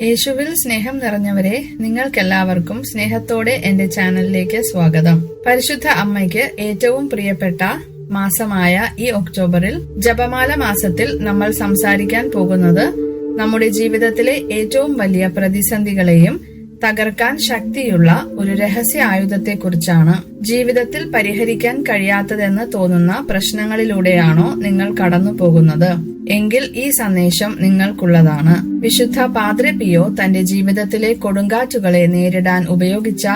യേശുവിൽ സ്നേഹം നിറഞ്ഞവരെ നിങ്ങൾക്കെല്ലാവർക്കും സ്നേഹത്തോടെ എന്റെ ചാനലിലേക്ക് സ്വാഗതം. പരിശുദ്ധ അമ്മയ്ക്ക് ഏറ്റവും പ്രിയപ്പെട്ട മാസമായ ഈ ഒക്ടോബറിൽ ജപമാല മാസത്തിൽ നമ്മൾ സംസാരിക്കാൻ പോകുന്നത് നമ്മുടെ ജീവിതത്തിലെ ഏറ്റവും വലിയ പ്രതിസന്ധികളെയും തകർക്കാൻ ശക്തിയുള്ള ഒരു രഹസ്യ ആയുധത്തെക്കുറിച്ചാണ്. ജീവിതത്തിൽ പരിഹരിക്കാൻ കഴിയാത്തതെന്ന് തോന്നുന്ന പ്രശ്നങ്ങളിലൂടെയാണോ നിങ്ങൾ കടന്നു പോകുന്നത് എങ്കിൽ ഈ സന്ദേശം നിങ്ങൾക്കുള്ളതാണ്. വിശുദ്ധ പാദ്രെ പിയോ തന്റെ ജീവിതത്തിലെ കൊടുങ്കാറ്റുകളെ നേരിടാൻ ഉപയോഗിച്ച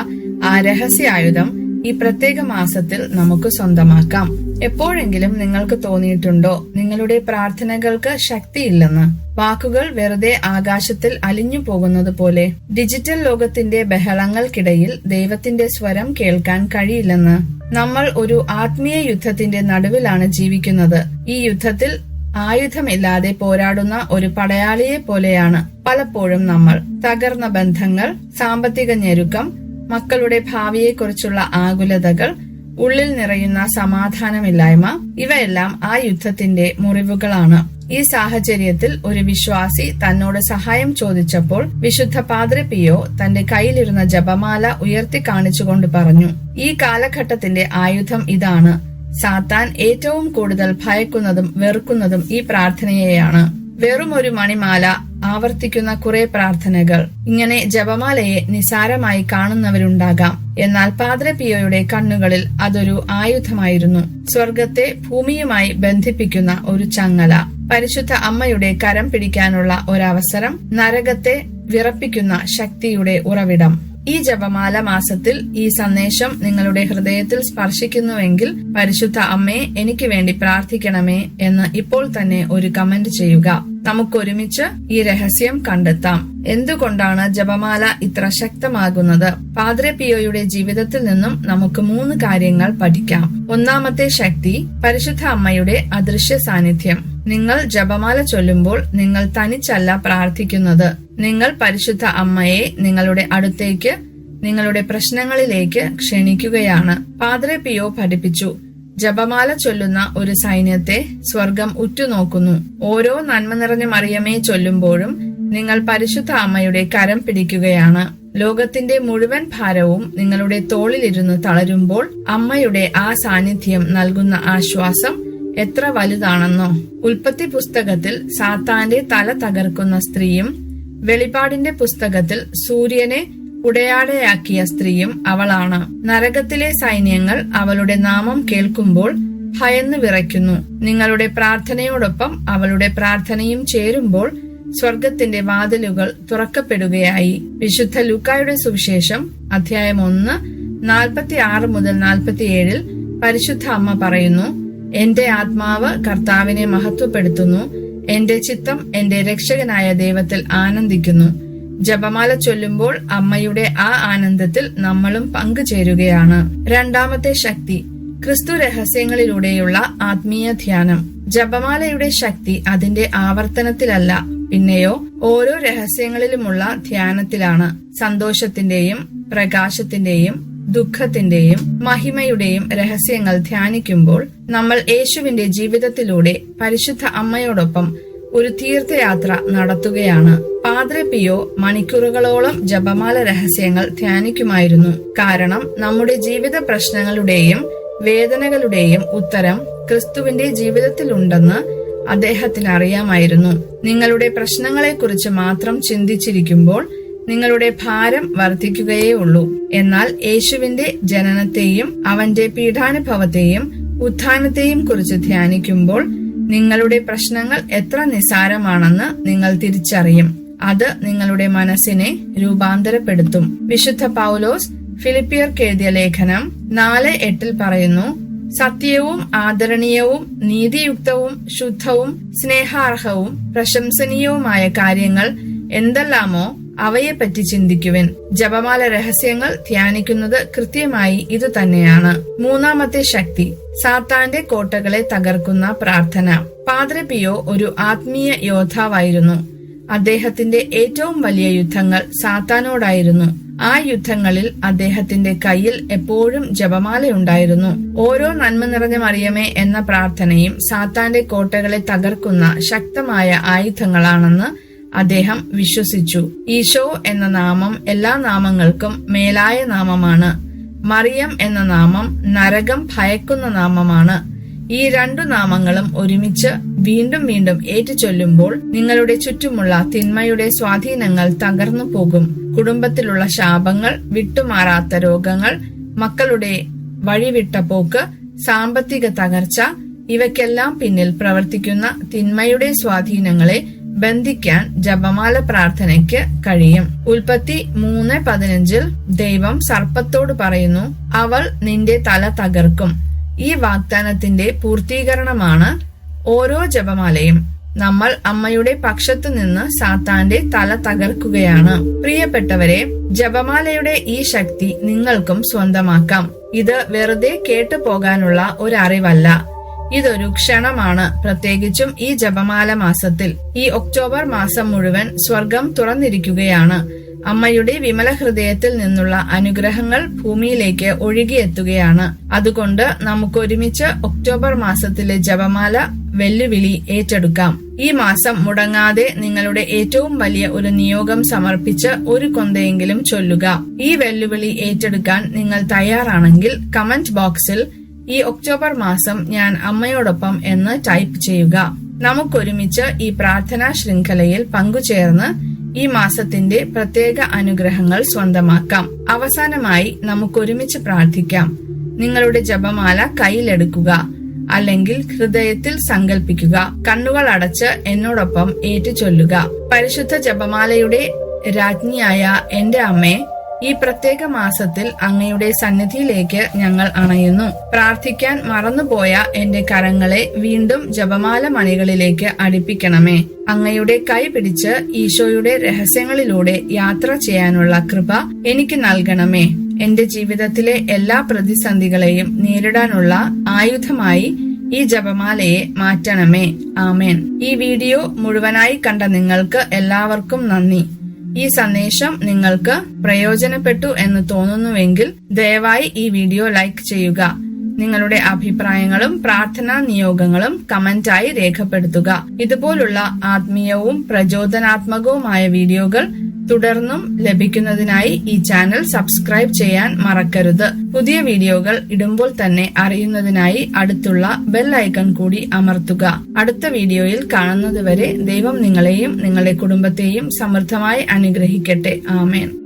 ആ രഹസ്യ ആയുധം ഈ പ്രത്യേക മാസത്തിൽ നമുക്ക് സ്വന്തമാക്കാം. എപ്പോഴെങ്കിലും നിങ്ങൾക്ക് തോന്നിയിട്ടുണ്ടോ നിങ്ങളുടെ പ്രാർത്ഥനകൾക്ക് ശക്തിയില്ലെന്ന്? വാക്കുകൾ വെറുതെ ആകാശത്തിൽ അലിഞ്ഞു പോകുന്നത് പോലെ ഡിജിറ്റൽ ലോകത്തിന്റെ ബഹളങ്ങൾക്കിടയിൽ ദൈവത്തിന്റെ സ്വരം കേൾക്കാൻ കഴിയില്ലെന്ന്? നമ്മൾ ഒരു ആത്മീയ യുദ്ധത്തിന്റെ നടുവിലാണ് ജീവിക്കുന്നത്. ഈ യുദ്ധത്തിൽ ആയുധമില്ലാതെ പോരാടുന്ന ഒരു പടയാളിയെ പോലെയാണ് പലപ്പോഴും നമ്മൾ. തകർന്ന ബന്ധങ്ങൾ സാമ്പത്തിക ഞെരുക്കം മക്കളുടെ ഭാവിയെക്കുറിച്ചുള്ള ആകുലതകൾ ഉള്ളിൽ നിറയുന്ന സമാധാനമില്ലായ്മ ഇവയെല്ലാം ആ യുദ്ധത്തിന്റെ മുറിവുകളാണ്. ഈ സാഹചര്യത്തിൽ ഒരു വിശ്വാസി തന്നോട് സഹായം ചോദിച്ചപ്പോൾ വിശുദ്ധ പാദ്രി പിയോ തന്റെ കയ്യിലിരുന്ന ജപമാല ഉയർത്തി കാണിച്ചുകൊണ്ട് പറഞ്ഞു ഈ കാലഘട്ടത്തിന്റെ ആയുധം ഇതാണ്. സാത്താൻ ഏറ്റവും കൂടുതൽ ഭയക്കുന്നതും വെറുക്കുന്നതും ഈ പ്രാർത്ഥനയെയാണ്. വെറും ഒരു മണിമാല ആവർത്തിക്കുന്ന കുറെ പ്രാർത്ഥനകൾ. ഇങ്ങനെ ജപമാലയെ നിസാരമായി കാണുന്നവരുണ്ടാകാം. എന്നാൽ പാദ്ര പിയോയുടെ കണ്ണുകളിൽ അതൊരു ആയുധമായിരുന്നു. സ്വർഗത്തെ ഭൂമിയുമായി ബന്ധിപ്പിക്കുന്ന ഒരു ചങ്ങല. പരിശുദ്ധ അമ്മയുടെ കരം പിടിക്കാനുള്ള ഒരവസരം നരകത്തെ വിറപ്പിക്കുന്ന ശക്തിയുടെ ഉറവിടം. ഈ ജപമാല മാസത്തിൽ ഈ സന്ദേശം നിങ്ങളുടെ ഹൃദയത്തിൽ സ്പർശിക്കുന്നുവെങ്കിൽ പരിശുദ്ധ അമ്മയെ എനിക്ക് വേണ്ടി പ്രാർത്ഥിക്കണമേ എന്ന് ഇപ്പോൾ തന്നെ ഒരു കമന്റ് ചെയ്യുക. നമുക്കൊരുമിച്ച് ഈ രഹസ്യം കണ്ടെത്താം. എന്തുകൊണ്ടാണ് ജപമാല ഇത്ര ശക്തമാകുന്നത്? പാദ്രെ പിയോയുടെ ജീവിതത്തിൽ നിന്നും നമുക്ക് മൂന്ന് കാര്യങ്ങൾ പഠിക്കാം. ഒന്നാമത്തെ ശക്തി പരിശുദ്ധ അമ്മയുടെ അദൃശ്യ സാന്നിധ്യം. നിങ്ങൾ ജപമാല ചൊല്ലുമ്പോൾ നിങ്ങൾ തനിച്ചല്ല പ്രാർത്ഥിക്കുന്നത്. നിങ്ങൾ പരിശുദ്ധ അമ്മയെ നിങ്ങളുടെ അടുത്തേക്ക് നിങ്ങളുടെ പ്രശ്നങ്ങളിലേക്ക് ക്ഷണിക്കുകയാണ്. പാദ്രെ പിയോ പഠിപ്പിച്ചു. ജപമാല ചൊല്ലുന്ന ഒരു സൈന്യത്തെ സ്വർഗം ഉറ്റുനോക്കുന്നു. ഓരോ നന്മ നിറഞ്ഞ മറിയമേ ചൊല്ലുമ്പോഴും നിങ്ങൾ പരിശുദ്ധ അമ്മയുടെ കരം പിടിക്കുകയാണ്. ലോകത്തിന്റെ മുഴുവൻ ഭാരവും നിങ്ങളുടെ തോളിലിരുന്ന് തളരുമ്പോൾ അമ്മയുടെ ആ സാന്നിധ്യം നൽകുന്ന ആശ്വാസം എത്ര വലുതാണെന്നോ. ഉൽപ്പത്തി പുസ്തകത്തിൽ സാത്താന്റെ തല തകർക്കുന്ന സ്ത്രീയും വെളിപാടിന്റെ പുസ്തകത്തിൽ സൂര്യനെ ഉടയാടയാക്കിയ സ്ത്രീയും അവളാണ്. നരകത്തിലെ സൈന്യങ്ങൾ അവളുടെ നാമം കേൾക്കുമ്പോൾ ഭയന്ന് വിറയ്ക്കുന്നു. നിങ്ങളുടെ പ്രാർത്ഥനയോടൊപ്പം അവളുടെ പ്രാർത്ഥനയും ചേരുമ്പോൾ സ്വർഗത്തിന്റെ വാതിലുകൾ തുറക്കപ്പെടുകയായി. വിശുദ്ധ ലൂക്കായുടെ സുവിശേഷം അധ്യായം ഒന്ന് നാൽപ്പത്തി ആറ് മുതൽ നാൽപ്പത്തിയേഴിൽ പരിശുദ്ധ അമ്മ പറയുന്നു എന്റെ ആത്മാവ് കർത്താവിനെ മഹത്വപ്പെടുത്തുന്നു. എന്റെ ചിത്തം എന്റെ രക്ഷകനായ ദൈവത്തിൽ ആനന്ദിക്കുന്നു. ജപമാല ചൊല്ലുമ്പോൾ അമ്മയുടെ ആ ആനന്ദത്തിൽ നമ്മളും പങ്കുചേരുകയാണ്. രണ്ടാമത്തെ ശക്തി ക്രിസ്തു രഹസ്യങ്ങളിലൂടെയുള്ള ആത്മീയ ധ്യാനം. ജപമാലയുടെ ശക്തി അതിന്റെ ആവർത്തനത്തിലല്ല പിന്നെയോ ഓരോ രഹസ്യങ്ങളിലുമുള്ള ധ്യാനത്തിലാണ്. സന്തോഷത്തിന്റെയും പ്രകാശത്തിന്റെയും ദുഃഖത്തിന്റെയും മഹിമയുടെയും രഹസ്യങ്ങൾ ധ്യാനിക്കുമ്പോൾ നമ്മൾ യേശുവിന്റെ ജീവിതത്തിലൂടെ പരിശുദ്ധ അമ്മയോടൊപ്പം ഒരു തീർത്ഥയാത്ര നടത്തുകയാണ്. പാദ്ര പിയോ മണിക്കൂറുകളോളം ജപമാല രഹസ്യങ്ങൾ ധ്യാനിക്കുമായിരുന്നു. കാരണം നമ്മുടെ ജീവിത പ്രശ്നങ്ങളുടെയും വേദനകളുടെയും ഉത്തരം ക്രിസ്തുവിന്റെ ജീവിതത്തിലുണ്ടെന്ന് അദ്ദേഹത്തിന് അറിയാമായിരുന്നു. നിങ്ങളുടെ പ്രശ്നങ്ങളെക്കുറിച്ച് മാത്രം ചിന്തിച്ചിരിക്കുമ്പോൾ നിങ്ങളുടെ ഭാരം വർദ്ധിക്കുകയേ ഉള്ളൂ. എന്നാൽ യേശുവിന്റെ ജനനത്തെയും അവന്റെ പീഠാനുഭവത്തെയും ഉത്ഥാനത്തെയും കുറിച്ച് ധ്യാനിക്കുമ്പോൾ നിങ്ങളുടെ പ്രശ്നങ്ങൾ എത്ര നിസാരമാണെന്ന് നിങ്ങൾ തിരിച്ചറിയും. അത് നിങ്ങളുടെ മനസ്സിനെ രൂപാന്തരപ്പെടുത്തും. വിശുദ്ധ പൗലോസ് ഫിലിപ്പിയർക്ക് എഴുതിയ ലേഖനം നാല് എട്ടിൽ പറയുന്നു സത്യവും ആദരണീയവും നീതിയുക്തവും ശുദ്ധവും സ്നേഹാർഹവും പ്രശംസനീയവുമായ കാര്യങ്ങൾ എന്തെല്ലാമോ അവയെപ്പറ്റി ചിന്തിക്കുവിൻ. ജപമാല രഹസ്യങ്ങൾ ധ്യാനിക്കുന്നത് കൃത്യമായി ഇത് തന്നെയാണ് മൂന്നാമത്തെ ശക്തി സാത്താന്റെ കോട്ടകളെ തകർക്കുന്ന പ്രാർത്ഥന. പാദ്ര പിയോ ഒരു ആത്മീയ യോദ്ധാവായിരുന്നു. അദ്ദേഹത്തിന്റെ ഏറ്റവും വലിയ യുദ്ധങ്ങൾ സാത്താനോടായിരുന്നു. ആ യുദ്ധങ്ങളിൽ അദ്ദേഹത്തിന്റെ കയ്യിൽ എപ്പോഴും ജപമാലയുണ്ടായിരുന്നു ഓരോ നന്മ നിറഞ്ഞ മറിയമേ എന്ന പ്രാർത്ഥനയും സാത്താന്റെ കോട്ടകളെ തകർക്കുന്ന ശക്തമായ ആയുധങ്ങളാണെന്ന് അദ്ദേഹം വിശ്വസിച്ചു. ഈശോ എന്ന നാമം എല്ലാ നാമങ്ങൾക്കും മേലായ നാമമാണ്. മറിയം എന്ന നാമം നരകം ഭയക്കുന്ന നാമമാണ്. ഈ രണ്ടു നാമങ്ങളും ഒരുമിച്ച് വീണ്ടും വീണ്ടും ഏറ്റുചൊല്ലുമ്പോൾ നിങ്ങളുടെ ചുറ്റുമുള്ള തിന്മയുടെ സ്വാധീനങ്ങൾ തകർന്നു പോകും. കുടുംബത്തിലുള്ള ശാപങ്ങൾ വിട്ടുമാറാത്ത രോഗങ്ങൾ മക്കളുടെ വഴിവിട്ട പോക്ക് സാമ്പത്തിക തകർച്ച ഇവയ്ക്കെല്ലാം പിന്നിൽ പ്രവർത്തിക്കുന്ന തിന്മയുടെ സ്വാധീനങ്ങളെ ബന്ധിക്കാൻ ജപമാല പ്രാർത്ഥനയ്ക്ക് കഴിയും. ഉൽപ്പത്തി മൂന്ന് പതിനഞ്ചിൽ ദൈവം സർപ്പത്തോട് പറയുന്നു അവൾ നിന്റെ തല തകർക്കും. ഈ വാഗ്ദാനത്തിന്റെ പൂർത്തീകരണമാണ് ഓരോ ജപമാലയും. നമ്മൾ അമ്മയുടെ പക്ഷത്തു നിന്ന് സാത്താന്റെ തല തകർക്കുകയാണ്. പ്രിയപ്പെട്ടവരെ ജപമാലയുടെ ഈ ശക്തി നിങ്ങൾക്കും സ്വന്തമാക്കാം. ഇത് വെറുതെ കേട്ടു പോകാനുള്ള ഒരറിവല്ല ഇതൊരു ക്ഷണമാണ്. പ്രത്യേകിച്ചും ഈ ജപമാല മാസത്തിൽ. ഈ ഒക്ടോബർ മാസം മുഴുവൻ സ്വർഗം തുറന്നിരിക്കുകയാണ്. അമ്മയുടെ വിമല ഹൃദയത്തിൽ നിന്നുള്ള അനുഗ്രഹങ്ങൾ ഭൂമിയിലേക്ക് ഒഴുകിയെത്തുകയാണ്. അതുകൊണ്ട് നമുക്ക് ഒരുമിച്ച് ഒക്ടോബർ മാസത്തിലെ ജപമാല വെല്ലുവിളി ഏറ്റെടുക്കാം. ഈ മാസം മുടങ്ങാതെ നിങ്ങളുടെ ഏറ്റവും വലിയ ഒരു നിയോഗം സമർപ്പിച്ച് ഒരു കൊന്തയെങ്കിലും ചൊല്ലുക. ഈ വെല്ലുവിളി ഏറ്റെടുക്കാൻ നിങ്ങൾ തയ്യാറാണെങ്കിൽ കമന്റ് ബോക്സിൽ ഈ ഒക്ടോബർ മാസം ഞാൻ അമ്മയോടൊപ്പം എന്ന് ടൈപ്പ് ചെയ്യുക. നമുക്കൊരുമിച്ച് ഈ പ്രാർത്ഥനാ ശൃംഖലയിൽ പങ്കുചേർന്ന് ഈ മാസത്തിന്റെ പ്രത്യേക അനുഗ്രഹങ്ങൾ സ്വന്തമാക്കാം. അവസാനമായി നമുക്കൊരുമിച്ച് പ്രാർത്ഥിക്കാം. നിങ്ങളുടെ ജപമാല കയ്യിലെടുക്കുക. അല്ലെങ്കിൽ ഹൃദയത്തിൽ സങ്കല്പിക്കുക കണ്ണുകൾ അടച്ച് എന്നോടൊപ്പം ഏറ്റുചൊല്ലുക. പരിശുദ്ധ ജപമാലയുടെ രാജ്ഞിയായ എന്റെ അമ്മേ ഈ പ്രത്യേക മാസത്തിൽ അങ്ങയുടെ സന്നിധിയിലേക്ക് ഞങ്ങൾ അണയുന്നു. പ്രാർത്ഥിക്കാൻ മറന്നുപോയ എന്റെ കരങ്ങളെ വീണ്ടും ജപമാല മണികളിലേക്ക് അടുപ്പിക്കണമേ. അങ്ങയുടെ കൈ പിടിച്ച് ഈശോയുടെ രഹസ്യങ്ങളിലൂടെ യാത്ര ചെയ്യാനുള്ള കൃപ എനിക്ക് നൽകണമേ. എന്റെ ജീവിതത്തിലെ എല്ലാ പ്രതിസന്ധികളെയും നേരിടാനുള്ള ആയുധമായി ഈ ജപമാലയെ മാറ്റണമേ. ആമേൻ. ഈ വീഡിയോ മുഴുവനായി കണ്ട നിങ്ങൾക്ക് എല്ലാവർക്കും നന്ദി. ഈ സന്ദേശം നിങ്ങൾക്ക് പ്രയോജനപ്പെട്ടു എന്ന് തോന്നുന്നുവെങ്കിൽ ദയവായി ഈ വീഡിയോ ലൈക്ക് ചെയ്യുക. നിങ്ങളുടെ അഭിപ്രായങ്ങളും പ്രാർത്ഥനാ നിയോഗങ്ങളും കമന്റായി രേഖപ്പെടുത്തുക. ഇതുപോലുള്ള ആത്മീയവും പ്രചോദനാത്മകവുമായ വീഡിയോകൾ തുടർന്നും ലഭിക്കുന്നതിനായി ഈ ചാനൽ സബ്സ്ക്രൈബ് ചെയ്യാൻ മറക്കരുത്. പുതിയ വീഡിയോകൾ ഇടുമ്പോൾ തന്നെ അറിയുന്നതിനായി അടുത്തുള്ള ബെൽ ഐക്കൺ കൂടി അമർത്തുക. അടുത്ത വീഡിയോയിൽ കാണുന്നതുവരെ ദൈവം നിങ്ങളെയും നിങ്ങളുടെ കുടുംബത്തെയും സമൃദ്ധമായി അനുഗ്രഹിക്കട്ടെ. ആമേൻ.